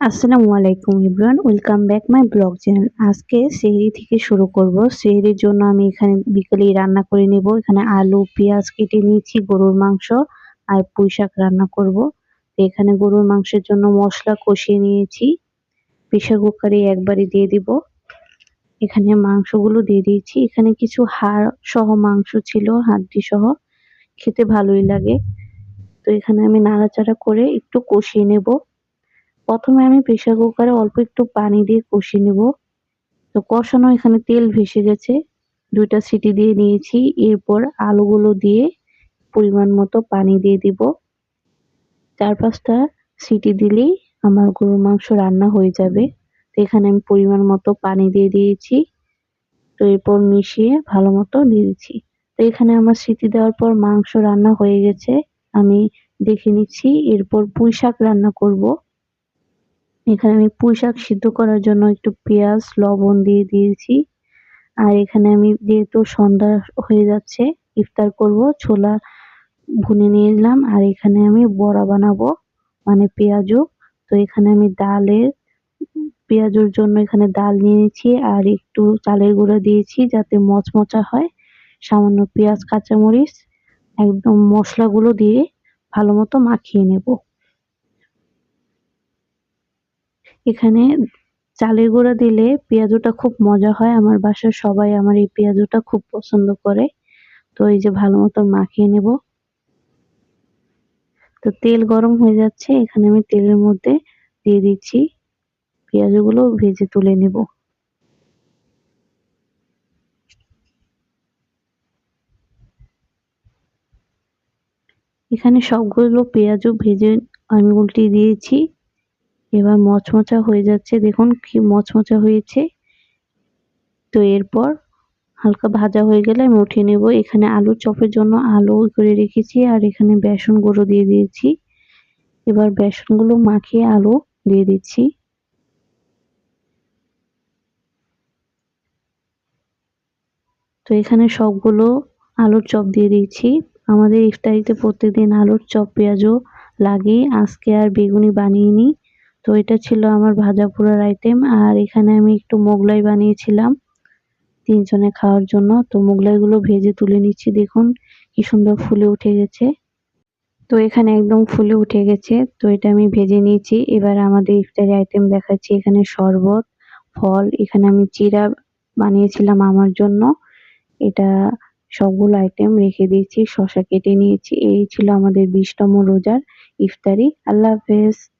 আসসালামু আলাইকুম Ibran, welcome back my blog channel. আজকে সেহরি থেকে শুরু করব। সেহরির জন্য আমি এখানে বিকেলেই রান্না করে নেব। এখানে আলু, পেঁয়াজ কেটে নিয়েছি, গরুর মাংস আর পুঁই শাক রান্না করব। এখানে গরুর মাংসের জন্য মশলা কষিয়ে নিয়েছি। প্রেশার কুকারে একবারে দিয়ে দিব। এখানে মাংসগুলো দিয়ে দিয়েছি। এখানে কিছু হাড় সহ মাংস ছিল হাড্ডি সহ। খেতে ভালোই লাগে। তো এখানে আমি নাড়াচাড়া করে একটু কষিয়ে নেব। প্রথমে আমি প্রেসার কুকারে অল্প একটু পানি দিয়ে কষিয়ে নেব। তো কষানো এখানে তেল ভেসে গেছে। দুইটা সিটি দিয়ে নিয়েছি। এরপর আলুগুলো দিয়ে পরিমাণ মতো পানি দিয়ে দিব। চার পাঁচটা সিটি দিলেই আমার গরুর মাংস রান্না হয়ে যাবে। তো এখানে আমি পরিমাণ মতো পানি দিয়ে দিয়েছি। তো এরপর মিশিয়ে ভালো মতো দিয়েছি তো এখানে আমার সিটি দেওয়ার পর মাংস রান্না হয়ে গেছে। আমি দেখে নিচ্ছি। এরপর পুঁই শাক রান্না করব। এখানে আমি পুঁই শাক সিদ্ধ করার জন্য একটু পেঁয়াজ, লবণ দিয়ে দিয়েছি। আর এখানে আমি যেহেতু সন্ধ্যা হয়ে যাচ্ছে, ইফতার করব, ছোলা ভুনে নিয়ে এলাম। আর এখানে আমি বড়া বানাবো মানে পেঁয়াজও। তো এখানে আমি ডালের, পেঁয়াজের জন্য এখানে ডাল নিয়েছি আর একটু চালের গুঁড়া দিয়েছি যাতে মচমচা হয়। সামান্য পেঁয়াজ, কাঁচামরিচ, একদম মশলাগুলো দিয়ে ভালো মতো মাখিয়ে নেব। এখানে চালের গুঁড়া দিলে পেঁয়াজুটা খুব মজা হয়। আমার বাসার সবাই আমার এই পেঁয়াজুটা খুব পছন্দ করে। তো এই যে ভালো মতো মাখিয়ে নেব। তো তেল গরম হয়ে যাচ্ছে। এখানে আমি তেলের মধ্যে দিয়ে দিচ্ছি পেঁয়াজগুলো ভেজে তুলে নেব। এখানে সবগুলো পেঁয়াজও ভেজে আমি উল্টিয়ে দিয়েছি। এবার মচমচা হয়ে যাচ্ছে। দেখুন কি মচমচা হয়েছে। তো এরপর হালকা ভাজা হয়ে গেলে আমি উঠিয়ে নেব। এখানে আলু চপের জন্য আলু করে রেখেছি আর এখানে বেসন গুঁড়ো দিয়ে দিয়েছি। এবার বেসনগুলো মাখিয়ে আলু দিয়ে দিচ্ছি। তো এখানে সবগুলো আলুর চপ দিয়ে দিয়েছি আমাদের ইফতারিতে প্রত্যেকদিন আলুর চপ, পেঁয়াজও লাগে। আজকে আর বেগুনি বানিয়ে নিই তো এটা ছিল আমার ভাজা পোড়ার আইটেম আর এখানে আমি একটু মোগলাই বানিয়েছিলাম তিনজনে খাওয়ার জন্য। তো মোগলাইগুলো ভেজে তুলে নিচ্ছি, দেখুন কি সুন্দর ফুলে উঠে গেছে। তো এখানে একদম ফুলে উঠে গেছে, তো এটা আমি ভেজে নিয়েছি। এবার আমাদের ইফতারি আইটেম দেখাচ্ছি, এখানে শরবত, ফল, এখানে আমি চিরা বানিয়েছিলাম আমার জন্য। এটা সবগুলো আইটেম রেখে দিয়েছি শশা কেটে নিয়েছি। এই ছিল আমাদের বিশতম রোজার ইফতারি। আল্লাহ হাফেজ।